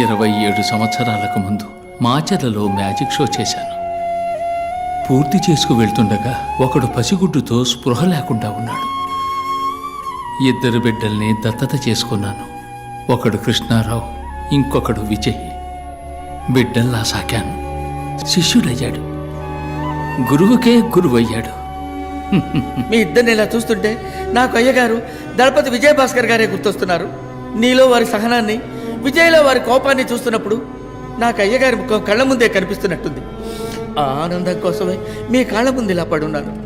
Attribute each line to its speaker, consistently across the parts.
Speaker 1: ఇరవై ఏడు సంవత్సరాలకు ముందు మాచర్లలో మ్యాజిక్ షో చేశాను. పూర్తి చేసుకు వెళ్తుండగా ఒకడు పసిగుడ్డుతో స్పృహ లేకుండా ఉన్నాడు. ఇద్దరు బిడ్డల్ని దత్తత చేసుకున్నాను. ఒకడు కృష్ణారావు ఇంకొకడు విజయ్. బిడ్డల్లా సాకాను. శిష్యుడయ్యాడు. గురువుకే గురువయ్యాడు.
Speaker 2: మీ ఇద్దరిని ఇలా చూస్తుంటే నాకు అయ్యగారు దళపతి విజయభాస్కర్ గారే గుర్తొస్తున్నారు. నీలో వారి సహనాన్ని విజయ్లో వారి కోపాన్ని చూస్తున్నప్పుడు నాకు అయ్యగారి ముఖం కళ్ళ ముందే కనిపిస్తున్నట్టుంది. ఆ ఆనందం కోసమే మీ కాళ్ళ ముందు ఇలా పడున్నాను.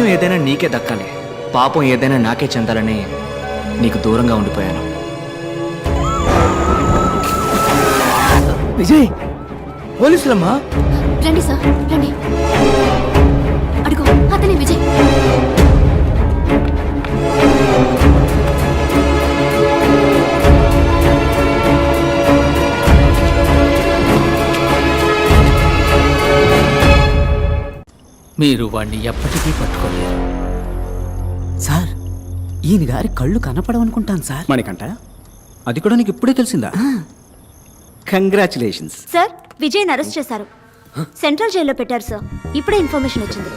Speaker 3: పుణ్యం ఏదైనా నీకే దక్కాలి. పాపం ఏదైనా నాకే చెందాలని నీకు దూరంగా ఉండిపోయాను.
Speaker 2: విజయ్! పోలీసులమ్మా?
Speaker 4: రండి సార్ రండి.
Speaker 1: మీరు వాణ్ణి ఎప్పటికీ పట్టుకోలేరు
Speaker 5: సార్ ఈయన గారి కళ్ళు కనపడవనుకుంటాను సార్.
Speaker 6: మణికంట అది కూడా నీకు ఇప్పుడే తెలిసిందా? కంగ్రాచులేషన్స్
Speaker 4: సార్ విజయ్ అరెస్ట్ చేశారు. సెంట్రల్ జైల్లో పెట్టారు సార్. ఇప్పుడే ఇన్ఫర్మేషన్ వచ్చింది.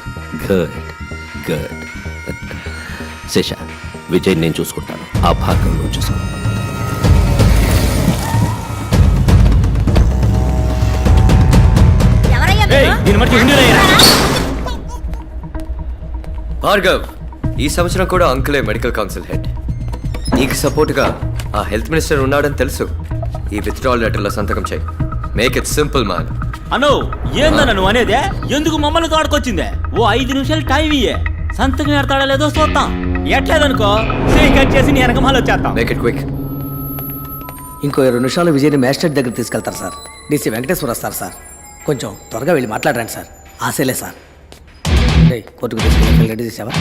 Speaker 7: గుడ్ గుడ్ శేష విజయ్ నేను చూసుకుంటాను. ఆ భాగం నువ్వు చూసుకో
Speaker 8: భార్గవ్ ఈ సంవత్సరం కూడా అంకులే మెడికల్ కౌన్సిల్ హెడ్. నీకు సపోర్ట్గా ఆ హెల్త్ మినిస్టర్ ఉన్నాడని తెలుసు. ఈ విత్డ్రాల్ లెటర్లో సంతకం చేయి. మేక్ ఇట్ సింపుల్ మ్యాన్
Speaker 9: అను ఏందన్న నువ్వు అనేదే? ఎందుకు మమ్మల్ని తోడుకొచ్చిందే? ఓ ఐదు నిమిషాలు టైం ఇయ్యే. సంతకం ఎడతాడా లేదో చూద్దాం. ఎట్లేదనుకో చేయి కట్ చేసి నీ వెనకమాల వచ్చేస్తాం.
Speaker 8: మేక్ ఇట్ క్విక్
Speaker 2: ఇంకో ఇరవై నిమిషాలు విజయ్ని మ్యాజిస్ట్రేట్ దగ్గర తీసుకెళ్తారు సార్. డీసీ వెంకటేశ్వర వస్తారు సార్. కొంచెం త్వరగా వెళ్ళి మాట్లాడరండి సార్. ఆశలే సార్. కోర్టుకు తీసుకెళ్ళి రెడీ చేసావా?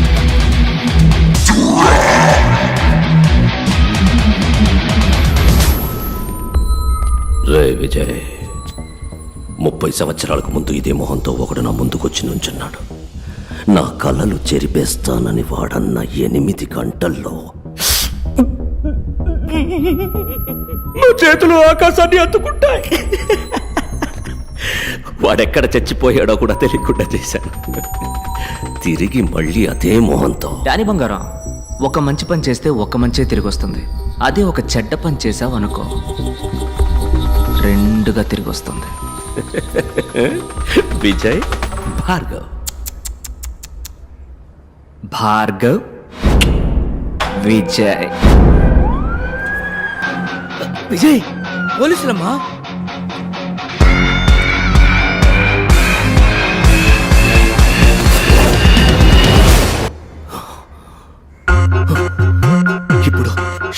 Speaker 7: రే విజయ్ ముప్పై సంవత్సరాలకు ముందు ఇదే మొహంతో ఒకడు నా ముందుకొచ్చి నుంచున్నాడు. నా కళ్ళలు చెరిపేస్తానని వాడన్న ఎనిమిది గంటల్లో. నా చేతులు ఆకాశాన్ని అత్తుకుంటాయి వాడెక్కడ చచ్చిపోయాడో కూడా తెలియకుండా చేశాను. తిరిగి మళ్ళీ అదే మొహంతో.
Speaker 3: డాని బంగారం ఒక మంచి పని చేస్తే ఒక మంచే తిరిగి వస్తుంది అదే ఒక చెడ్డ పని చేసావు అనుకో రెండుగా తిరిగి వస్తుంది
Speaker 7: విజయ్ భార్గవ్.
Speaker 3: భార్గవ్ విజయ్.
Speaker 2: విజయ్ పోలీసులమ్మా?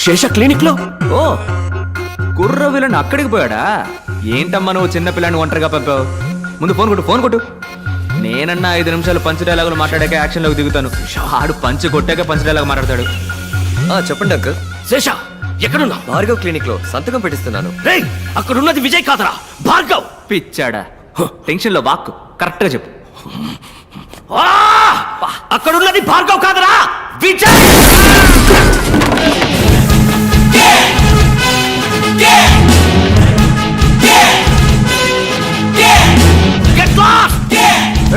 Speaker 7: శేష క్లినిక్లో
Speaker 3: ఓ కుర్ర విలన్ అక్కడికి పోయాడా? ఏంటమ్మా నువ్వు చిన్న పిల్లని ఒంటరిగా పంపావు? ముందు ఫోన్ కొట్టు ఫోన్ కొట్టు. నేనన్నా ఐదు నిమిషాలు పంచ్ డైలాగులు మాట్లాడాక యాక్షన్లోకి దిగుతాను. ఆడు పంచి కొట్టాక పంచ్ డైలాగ్ మాట్లాడతాడు.
Speaker 8: ఆ, చెప్పండి అంకుల్.
Speaker 7: శేష ఎక్కడున్నా
Speaker 8: భార్గవ్ క్లినిక్లో సంతకం పెట్టిస్తున్నాను.
Speaker 7: రే అక్కడున్నది విజయ్ కాదరా భార్గవ్.
Speaker 3: పిచ్చాడా? టెన్షన్లో వాక్ కరెక్ట్గా చెప్పు.
Speaker 7: ఆ! అక్కడున్నది భార్గవ్ కాదరా విజయ్.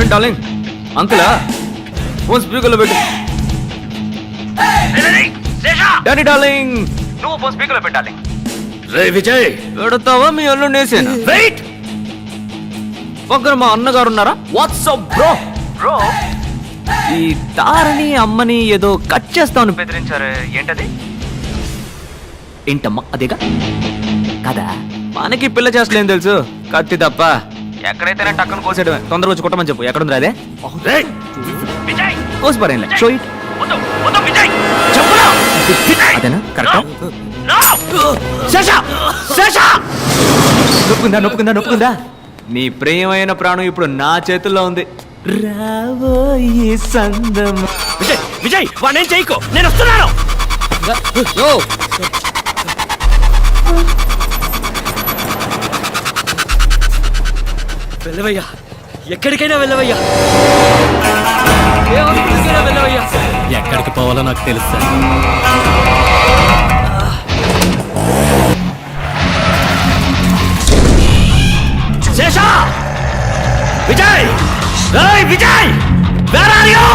Speaker 3: డార్లింగ్ అంకులా ఫోన్ స్పీకర్లో పెట్టు. డాడీ డార్లింగ్ నువ్వు ఫోన్ స్పీకర్లో పెట్టాలి
Speaker 7: రే విజయ్.
Speaker 3: పెడతావా? మీ అల్లు నేసేనా?
Speaker 7: వెయిట్
Speaker 3: పక్కన మా అన్నగారు ఉన్నారా? వాట్సప్ బ్రో బ్రో ఈ తారని అమ్మని ఏదో కట్ చేస్తామని బెదిరించారు. ఏంటది? ఏంటమ్మా? అదేగా? కదా? మనకి పిల్ల చేస్తలేం తెలుసు. కత్తి తప్ప. ఎక్కడైతేనే టక్కన కోసేయడమే తొందరగా వచ్చి కొట్టమని చెప్పు. ఎక్కడుంది అదే?
Speaker 7: రేయ్ విజయ్!
Speaker 3: కోసి పరేం షో ఇట్
Speaker 7: వద్దు వద్దు విజయ్! చెప్పురా!
Speaker 3: అదేనా? కరెక్ట్!
Speaker 7: శేష! శేష!
Speaker 3: నొప్పుకుందా నొప్పుకుందా నొప్పుకుందా? నీ ప్రియమైన ప్రాణం ఇప్పుడు నా చేతుల్లో ఉంది. రాబోయే సందం
Speaker 7: విజయ్ విజయ్ వాడిని చేయకు. నేను వస్తున్నాను.
Speaker 8: వెళ్ళవయ్యా. ఎక్కడికైనా వెళ్ళవయ్యా. ఏ వెళ్ళవయ్యా.
Speaker 1: ఎక్కడికి పోవాలో నాకు తెలుసు sir.
Speaker 7: Sesha! Vijay! Vijay! Where are you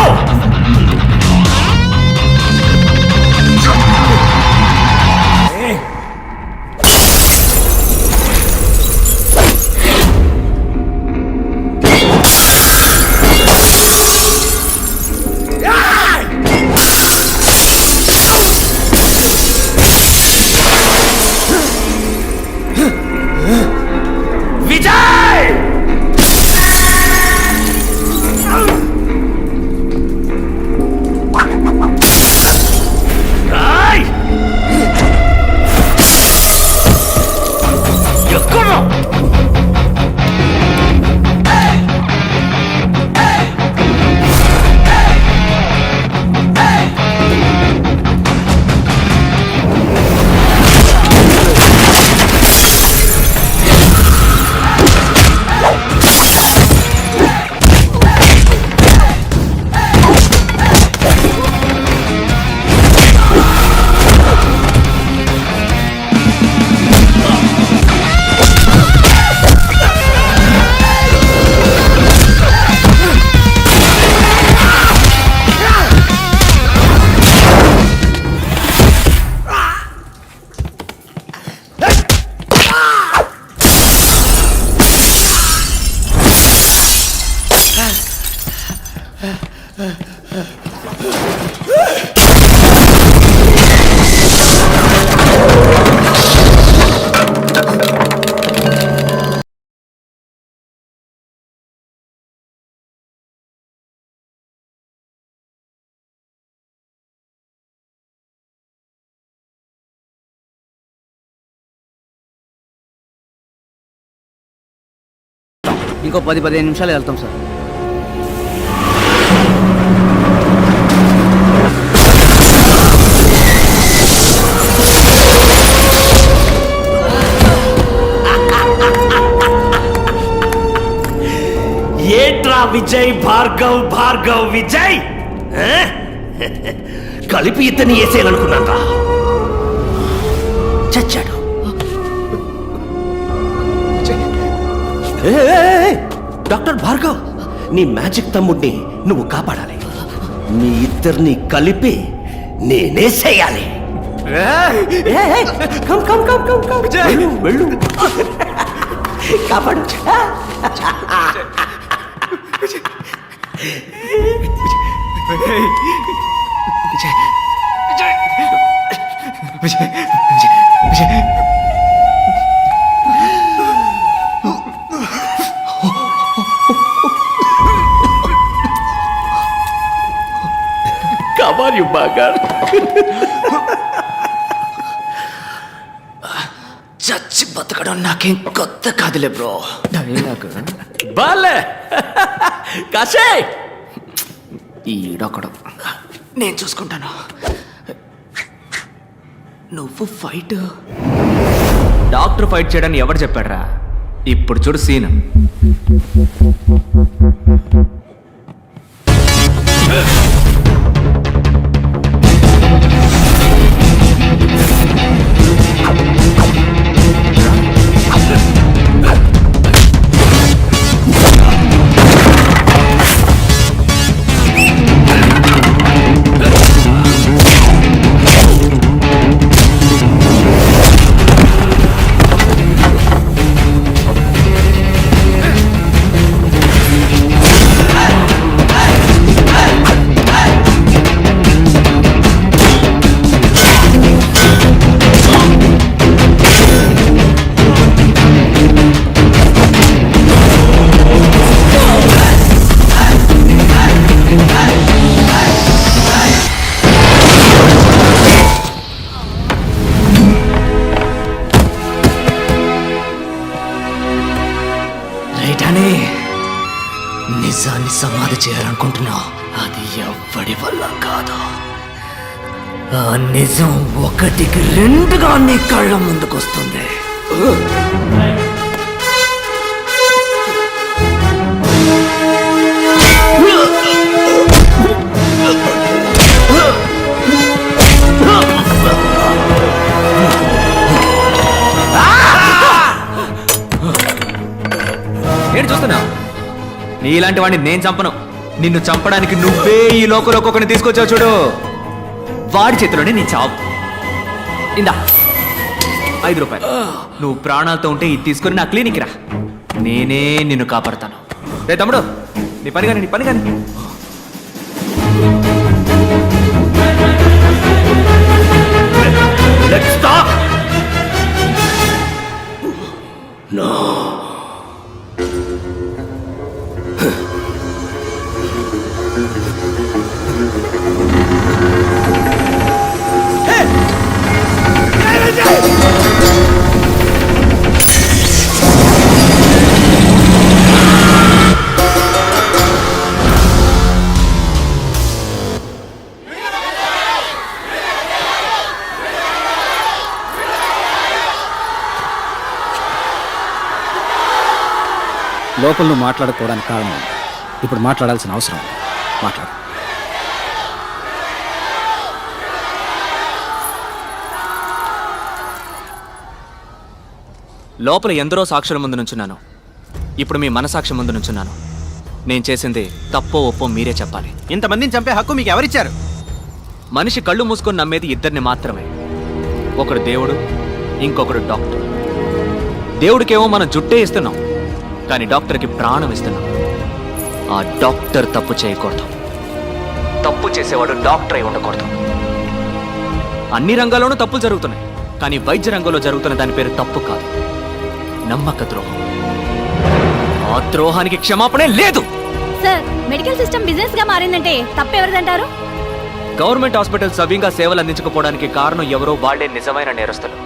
Speaker 5: ఇంకో పది పదిహేను నిమిషాలు వెళ్తాం సార్.
Speaker 7: ఏట్రా విజయ్ భార్గవ్ భార్గవ్ విజయ్? కలిపి ఇతన్ని వేసేయాలనుకున్నాను రా. ఏ, డాక్టర్ భార్గవ్ నీ మ్యాజిక్ తమ్ముడిని నువ్వు కాపాడాలి. మీ ఇద్దరిని కలిపి నేనేసేయాలి ఏ, ఏ, come come come come come! వెళ్ళు, వెళ్ళు. కాపాడు. కమాన్ యు బాగర్ చచ్చి బతకడం నాకేం కొత్త కాదులే బ్రో. బాలే. కాశే. ఈడొకడు. నేను చూసుకుంటాను. నువ్వు ఫైట్. డాక్టర్ ఫైట్ చేయడానికి ఎవరు చెప్పాడ్రా? ఇప్పుడు చూడు సీన్.
Speaker 1: అది ఎవ్వడి వల్ల కాదు? ఆ నిజం ఒకటికి రెండుగా నీ కళ్ళ ముందుకొస్తుంది.
Speaker 3: ఏంటి చూస్తున్నావు? నీలాంటి వాడిని నేను చంపను. నిన్ను చంపడానికి నువ్వే ఈ లోకంలో ఒక్కొక్కరిని తీసుకొచ్చావు చూడు. వాడి చేతిలోనే నీ చావు. ఇందా. ఐదు రూపాయలు. నువ్వు ప్రాణాలతో ఉంటే ఇది తీసుకొని నా క్లినిక్ రా. నేనే నిన్ను కాపాడతాను. రే తమ్ముడు నీ పని కానీ నీ పని కానీ.
Speaker 7: Let's
Speaker 6: లోపల నువ్వు మాట్లాడుకోవడానికి కారణం. ఇప్పుడు మాట్లాడాల్సిన అవసరం. మాట్లాడు.
Speaker 3: లోపల ఎందరో సాక్షుల ముందు నుంచున్నాను. ఇప్పుడు మీ మనసాక్షి ముందు నుంచున్నాను. నేను చేసింది తప్పో ఒప్పో మీరే చెప్పాలి.
Speaker 5: ఇంతమందిని చంపే హక్కు మీకు ఎవరిచ్చారు?
Speaker 3: మనిషి కళ్ళు మూసుకొని నమ్మేది ఇద్దరిని మాత్రమే. ఒకడు దేవుడు ఇంకొకడు డాక్టర్. దేవుడికేమో మనం జుట్టే ఇస్తున్నాం. కానీ డాక్టర్కి ప్రాణం ఇస్తున్నాం. ఆ డాక్టర్ తప్పు చేయకూడదు. తప్పు చేసేవాడు డాక్టర్ అయి ఉండకూడదు. అన్ని రంగాల్లోనూ తప్పులు జరుగుతున్నాయి. కానీ వైద్య రంగంలో జరుగుతున్న దాని పేరు తప్పు కాదు. నమ్మక ద్రోహం. ఆ ద్రోహానికి క్షమాపణే లేదు.
Speaker 4: సార్ మెడికల్ సిస్టమ్ బిజినెస్గా మారిందంటే తప్పెవరిదంటారు
Speaker 3: గవర్నమెంట్ హాస్పిటల్ సవ్యంగా సేవలు అందించకపోవడానికి కారణం ఎవరో వాళ్ళే నిజమైన నేరస్తులు.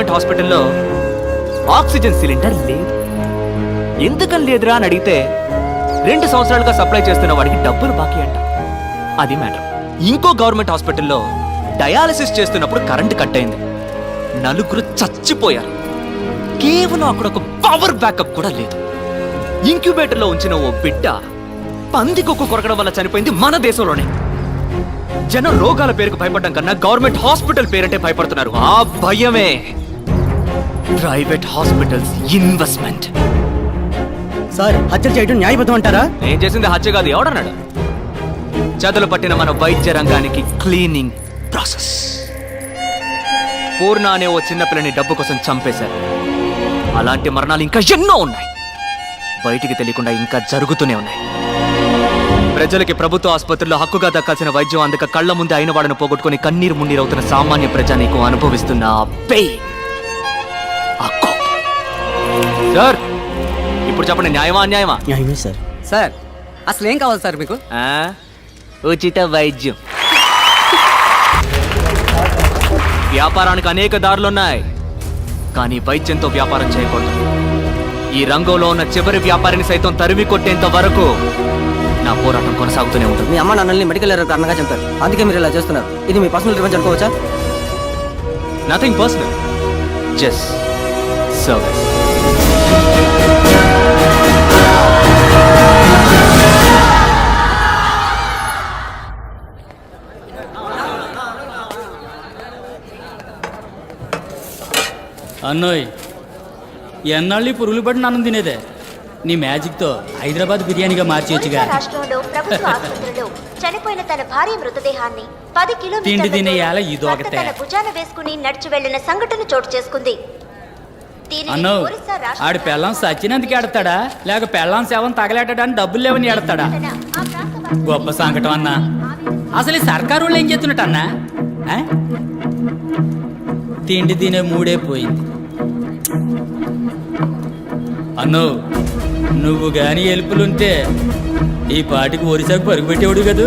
Speaker 3: గవర్నమెంట్ హాస్పిటల్లో ఆక్సిజన్ సిలిండర్ లేదు. ఎందుకని లేదురా అని అడిగితే రెండు సంవత్సరాలుగా సప్లై చేస్తున్న వాడికి డబ్బులు బాకీ అంట. అది మ్యాటర్. ఇంకో గవర్నమెంట్ హాస్పిటల్లో డయాలసిస్ చేస్తున్నప్పుడు కరెంటు కట్ అయింది. నలుగురు చచ్చిపోయారు. కేవలం అక్కడ ఒక పవర్ బ్యాకప్ కూడా లేదు. ఇంక్యుబేటర్లో ఉంచిన ఓ బిడ్డ పందికొక్కు కొరకడం వల్ల చనిపోయింది మన దేశంలోనే. జనం రోగాల పేరుకు భయపడడం కన్నా గవర్నమెంట్ హాస్పిటల్ పేరంటే భయపడుతున్నారు. ఆ భయమే. Private hospitals investment.
Speaker 5: సార్ హత్య చేయడం న్యాయబద్ధం అంటారా?
Speaker 3: నేను చేసింది హత్య కాదు ఎవడన్నాడు చేతులు పట్టిన మన వైద్య రంగానికి క్లీనింగ్ ప్రాసెస్. పూర్ణ అనే ఓ చిన్నపిల్లని డబ్బు కోసం చంపేశారు. అలాంటి మరణాలు ఇంకా ఎన్నో ఉన్నాయి. బయటికి తెలియకుండా ఇంకా జరుగుతూనే ఉన్నాయి. ప్రజలకి ప్రభుత్వ ఆసుపత్రుల్లో హక్కుగా దక్కాల్సిన వైద్యం అందక కళ్ళ ముందే అయిన వాడిని పోగొట్టుకుని కన్నీరు మున్నీరవుతున్న సామాన్య ప్రజా నీకు అనుభవిస్తున్న పెయిన్. సార్ ఇప్పుడు చెప్పండి న్యాయమా అన్యాయమా?
Speaker 5: న్యాయమే సార్. సార్ అసలు ఏం కావాలి సార్ మీకు?
Speaker 3: ఆ? ఉచిత వైద్యం. వ్యాపారానికి అనేక దారులున్నాయి కానీ వైద్యంతో వ్యాపారం చేయకూడదు. ఈ రంగంలో ఉన్న చివరి వ్యాపారిని సైతం తరిమి కొట్టేంత వరకు నా పోరాటం కొనసాగుతూనే ఉంటుంది.
Speaker 5: మీ అమ్మ నాన్నల్ని మెడికల్ ఎర్రర్ కారణంగా చంపారు. అందుకే మీరు ఇలా చేస్తున్నారు. ఇది మీ పర్సనల్ రివెంజ్ అనుకోవచ్చా?
Speaker 3: నథింగ్ పర్సనల్ జస్ట్ సర్వీస్
Speaker 9: అన్నోయ్ ఎన్నాళ్ళు ఈ పురుగులు పడి నన్ను తినేదే? నీ మ్యాజిక్తో హైదరాబాద్ బిర్యానీగా మార్చేయచ్చుగా.
Speaker 4: రాష్ట్రంలో ప్రభుత్వ ఆసుపత్రిలో చనిపోయిన తన భార్య మృతదేహాన్ని పది
Speaker 9: తిండి తినే యాల
Speaker 4: కిలోమీటర్ల
Speaker 9: ఇదొకతే.
Speaker 4: తన భుజాన వేసుకుని నడిచి వెళ్ళిన సంఘటన చోటు చేసుకుంది. దీనిని
Speaker 9: అన్నో
Speaker 4: ఒరిస్సా రాష్ట్ర
Speaker 9: ఆడి పెళ్ళం సచ్చినందుకు ఎడతాడా లేక పెళ్ళం సేవం తగలేటడానికి డబ్బులు లేవని ఎడతాడా
Speaker 4: ఆ ప్రాంత
Speaker 9: గొప్ప సంకటం అన్నా. అసలు ఈ సర్కారు వాళ్ళు ఏం చేస్తున్నట్టు అన్నా ఆ? తిండి తినే మూడే పోయింది. అన్ను నువ్వు గాని ఎలుపులుంటే ఈ పాటికి ఒరిసాకు పరుగు పెట్టేవాడు కదూ?